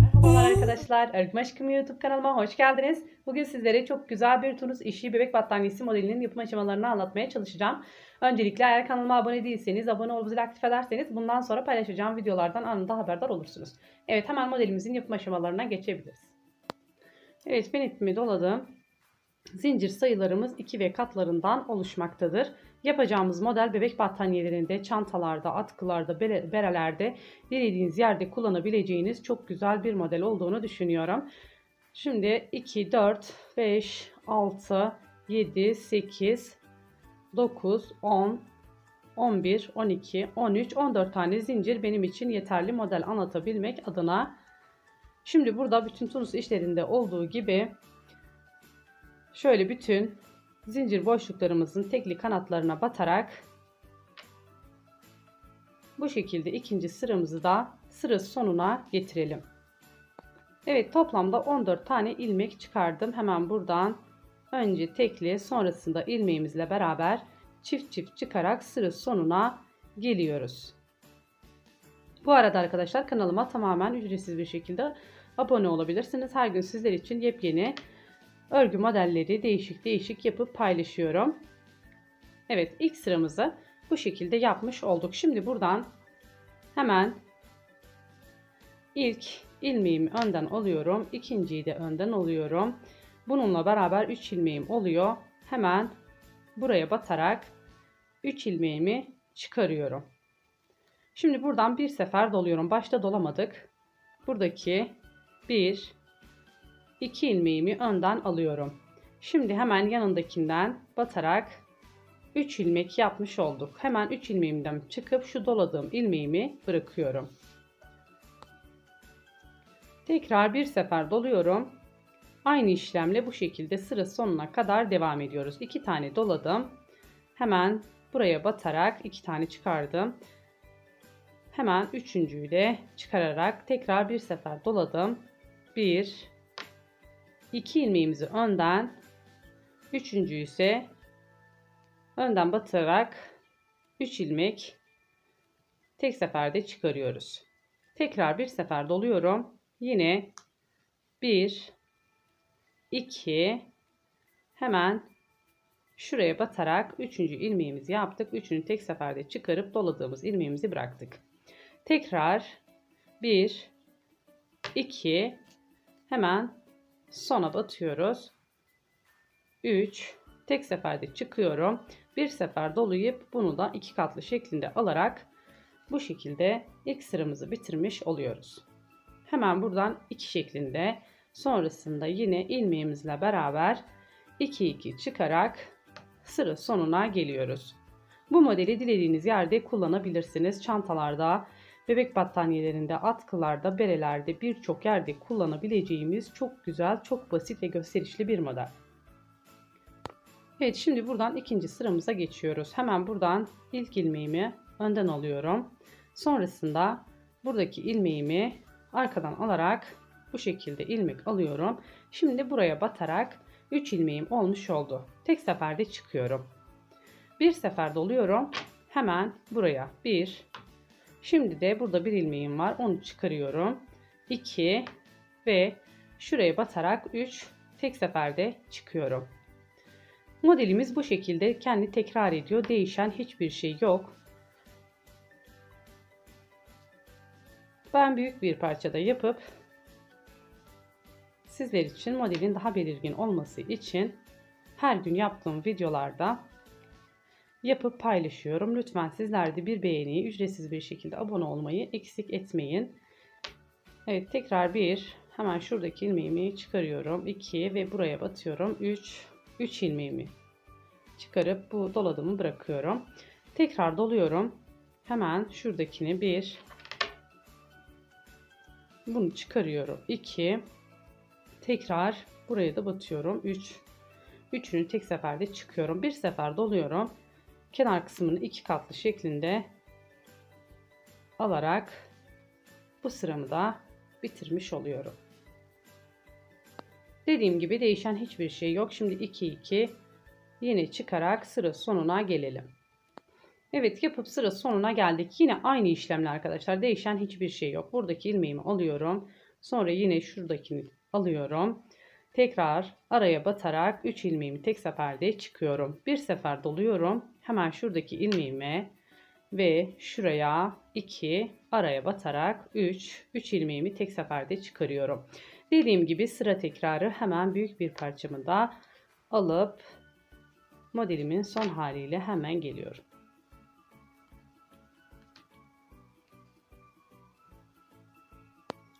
Merhabalar arkadaşlar. Örgüm Aşkım YouTube kanalıma hoş geldiniz. Bugün sizlere çok güzel bir tunus işi bebek battaniyesi modelinin yapım aşamalarını anlatmaya çalışacağım. Öncelikle eğer kanalıma abone değilseniz, abone olup zil aktif ederseniz bundan sonra paylaşacağım videolardan anında haberdar olursunuz. Evet hemen modelimizin yapım aşamalarına geçebiliriz. Evet ben ipimi doladım. Zincir sayılarımız 2 ve katlarından oluşmaktadır. Yapacağımız model bebek battaniyelerinde, çantalarda, atkılarda, bere- berelerde dilediğiniz yerde kullanabileceğiniz çok güzel bir model olduğunu düşünüyorum. Şimdi 2, 4, 5, 6, 7, 8, 9, 10, 11, 12, 13, 14 tane zincir benim için yeterli model anlatabilmek adına. Şimdi burada bütün tunus işlerinde olduğu gibi şöyle bütün zincir boşluklarımızın tekli kanatlarına batarak bu şekilde ikinci sıramızı da sıra sonuna getirelim. Evet toplamda 14 tane ilmek çıkardım. Hemen buradan önce tekli sonrasında ilmeğimizle beraber çift çift çıkarak sıra sonuna geliyoruz. Bu arada arkadaşlar kanalıma tamamen ücretsiz bir şekilde abone olabilirsiniz. Her gün sizler için yepyeni örgü modelleri değişik değişik yapıp paylaşıyorum. Evet ilk sıramızı bu şekilde yapmış olduk. Şimdi buradan hemen ilk ilmeğimi önden alıyorum. ikinciyi de önden alıyorum. Bununla beraber 3 ilmeğim oluyor. Hemen buraya batarak 3 ilmeğimi çıkarıyorum. Şimdi buradan bir sefer doluyorum. Başta dolamadık. Buradaki 1 2 ilmeğimi önden alıyorum. Şimdi hemen yanındakinden batarak 3 ilmek yapmış olduk. Hemen 3 ilmeğimden çıkıp şu doladığım ilmeğimi bırakıyorum. Tekrar bir sefer doluyorum. Aynı işlemle bu şekilde sıra sonuna kadar devam ediyoruz. 2 tane doladım. Hemen buraya batarak 2 tane çıkardım. Hemen üçüncüyü de çıkararak tekrar bir sefer doladım. 1 2 ilmeğimizi önden, üçüncüyü ise önden batırarak 3 ilmek tek seferde çıkarıyoruz. Tekrar bir sefer doluyorum. Yine 1 2 hemen şuraya batarak 3. ilmeğimizi yaptık. Üçünü tek seferde çıkarıp doladığımız ilmeğimizi bıraktık. Tekrar 1 2 hemen sona batıyoruz. 3 tek seferde çıkıyorum. Bir sefer dolayıp bunu da iki katlı şeklinde alarak bu şekilde ilk sıramızı bitirmiş oluyoruz. Hemen buradan iki şeklinde sonrasında yine ilmeğimizle beraber 2 2 çıkarak sıra sonuna geliyoruz. Bu modeli dilediğiniz yerde kullanabilirsiniz. Çantalarda, bebek battaniyelerinde, atkılarda, berelerde birçok yerde kullanabileceğimiz çok güzel, çok basit ve gösterişli bir model. Evet şimdi buradan ikinci sıramıza geçiyoruz. Hemen buradan ilk ilmeğimi önden alıyorum. Sonrasında buradaki ilmeğimi arkadan alarak bu şekilde ilmek alıyorum. Şimdi buraya batarak 3 ilmeğim olmuş oldu. Tek seferde çıkıyorum. Bir sefer doluyorum. Hemen buraya 1 Şimdi de burada bir ilmeğim var. Onu çıkarıyorum. 2 ve şuraya batarak 3 tek seferde çıkıyorum. Modelimiz bu şekilde kendi tekrar ediyor. Değişen hiçbir şey yok. Ben büyük bir parçada yapıp sizler için modelin daha belirgin olması için her gün yaptığım videolarda yapıp paylaşıyorum. Lütfen sizler de bir beğeniyi ücretsiz bir şekilde abone olmayı eksik etmeyin. Evet tekrar bir hemen şuradaki ilmeğimi çıkarıyorum. 2 ve buraya batıyorum. 3 3 ilmeğimi çıkarıp bu doladığımı bırakıyorum. Tekrar doluyorum. Hemen şuradakini bir bunu çıkarıyorum. 2 tekrar buraya da batıyorum. 3 üçünü tek seferde çıkıyorum. Bir sefer doluyorum kenar kısmını iki katlı şeklinde alarak bu sıramı da bitirmiş oluyorum. Dediğim gibi değişen hiçbir şey yok. Şimdi 2 2 yine çıkarak sıra sonuna gelelim. Evet yapıp sıra sonuna geldik. Yine aynı işlemle arkadaşlar. Değişen hiçbir şey yok. Buradaki ilmeğimi alıyorum. Sonra yine şuradakini alıyorum. Tekrar araya batarak 3 ilmeğimi tek seferde çıkıyorum. Bir sefer doluyorum. Hemen şuradaki ilmeğime ve şuraya 2 araya batarak 3 3 ilmeğimi tek seferde çıkarıyorum. Dediğim gibi sıra tekrarı hemen büyük bir parçamı da alıp modelimin son haliyle hemen geliyorum.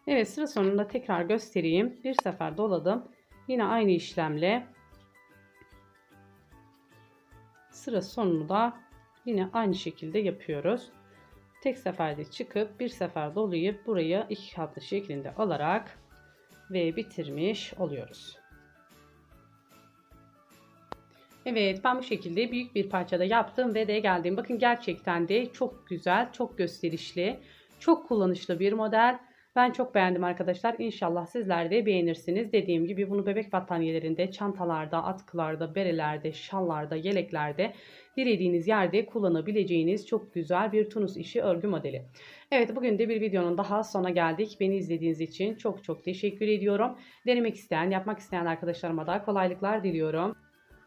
Evet sıra sonunda tekrar göstereyim. Bir sefer doladım. Yine aynı işlemle sıra sonunu da yine aynı şekilde yapıyoruz. Tek seferde çıkıp bir sefer dolayıp burayı iki katlı şeklinde alarak ve bitirmiş oluyoruz. Evet ben bu şekilde büyük bir parçada yaptım ve de geldim. Bakın gerçekten de çok güzel, çok gösterişli, çok kullanışlı bir model. Ben çok beğendim arkadaşlar. İnşallah sizler de beğenirsiniz. Dediğim gibi bunu bebek battaniyelerinde, çantalarda, atkılarda, berelerde, şallarda, yeleklerde dilediğiniz yerde kullanabileceğiniz çok güzel bir tunus işi örgü modeli. Evet bugün de bir videonun daha sona geldik. Beni izlediğiniz için çok çok teşekkür ediyorum. Denemek isteyen, yapmak isteyen arkadaşlarıma da kolaylıklar diliyorum.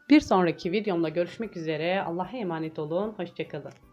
Bir sonraki videomda görüşmek üzere. Allah'a emanet olun. Hoşçakalın.